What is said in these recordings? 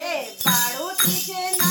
એ બાળુતી છે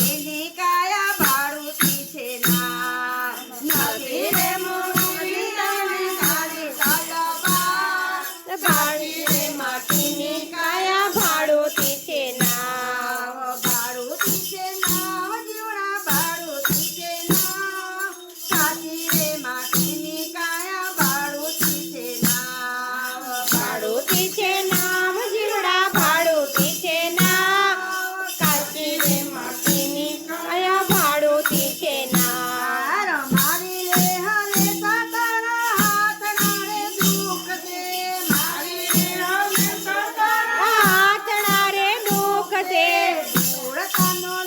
Inhale. I know.